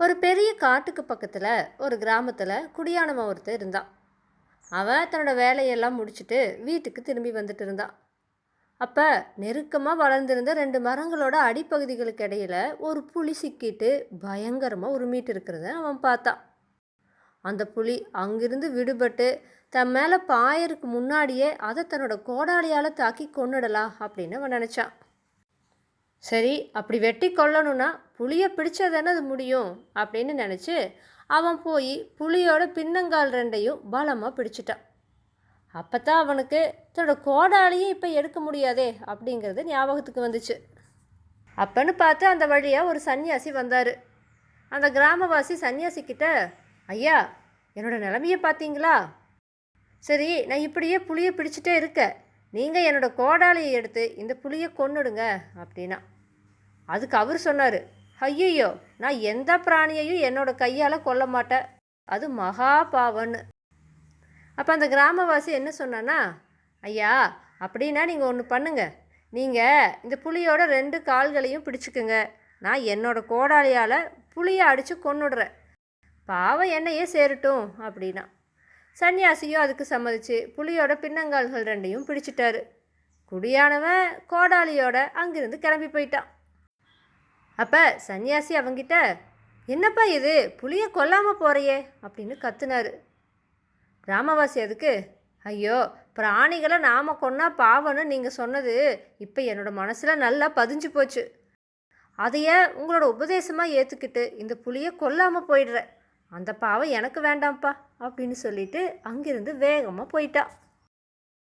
ஒரு பெரிய காட்டுக்கு பக்கத்தில் ஒரு கிராமத்தில் குடியானவன் ஒருத்தர் இருந்தான். அவன் தன்னோட வேலையெல்லாம் முடிச்சுட்டு வீட்டுக்கு திரும்பி வந்துட்டு இருந்தான் அப்போ நெருக்கமாக வளர்ந்திருந்த ரெண்டு மரங்களோட அடிப்பகுதிகளுக்கு இடையில ஒரு புலி சிக்கிட்டு பயங்கரமாக உருமிட்டு இருக்கிறத அவன் பார்த்தான் அந்த புலி அங்கிருந்து விடுபட்டு தன் மேலே பாயருக்கு முன்னாடியே அதை தன்னோட கோடாலியால் தாக்கி கொன்னுடலாம் அப்படின்னு அவன் நினச்சான். சரி அப்படி வெட்டி கொல்லணும்னா புளியை பிடிச்சா தானே அது முடியும் அப்படின்னு நினச்சி அவன் போய் புலியோட பின்னங்கால் ரெண்டையும் பலமாக பிடிச்சிட்டான். அப்போ தான் அவனுக்கு தன்னோட கோடாலையும் இப்போ எடுக்க முடியாதே அப்படிங்கிறது ஞாபகத்துக்கு வந்துச்சு. அப்பன்னு பார்த்து அந்த வழியாக ஒரு சன்னியாசி வந்தார். அந்த கிராமவாசி சன்னியாசிக்கிட்ட ஐயா என்னோட நிலமையை பார்த்தீங்களா? சரி நான் இப்படியே புளியை பிடிச்சிட்டே இருக்கேன். நீங்கள் என்னோடய கோடாலியை எடுத்து இந்த புளியை கொன்னுடுங்க அப்படின்னா. அதுக்கு அவர் சொன்னார் ஐயையோ நான் எந்த பிராணியையும் என்னோடய கையால் கொல்ல மாட்டேன். அது மகா பாவன்னு அப்போ அந்த கிராமவாசி என்ன சொன்னான்னா ஐயா அப்படின்னா நீங்கள் ஒன்று பண்ணுங்க. நீங்கள் இந்த புளியோட ரெண்டு கால்களையும் பிடிச்சிக்குங்க. நான் என்னோடய கோடாலியால் புளியை அடித்து கொன்னுடுறேன். பாவம் என்னையே சேரட்டும் அப்படின்னா. சன்னியாசியும் அதுக்கு சம்மதிச்சு புலியோட பின்னங்கால்கள் ரெண்டையும் பிடிச்சிட்டாரு. குடியானவன் கோடாலியோட அங்கிருந்து கிளம்பி போயிட்டான். அப்போ சன்னியாசி அவங்கிட்ட என்னப்பா இது? புளியை கொல்லாமல் போகிறையே அப்படின்னு கத்துனாரு. கிராமவாசி அதுக்கு ஐயோ பிராணிகளை நாம் கொன்னா பாவம்னு நீங்கள் சொன்னது இப்போ என்னோட மனசில் நல்லா பதிஞ்சு போச்சு. அதையே உங்களோட உபதேசமாக ஏற்றுக்கிட்டு இந்த புளியை கொல்லாமல் போயிடுறேன். அந்த பாவம் எனக்கு வேண்டாம்ப்பா அப்படின்னு சொல்லிட்டு அங்கிருந்து வேகமாக போயிட்டான்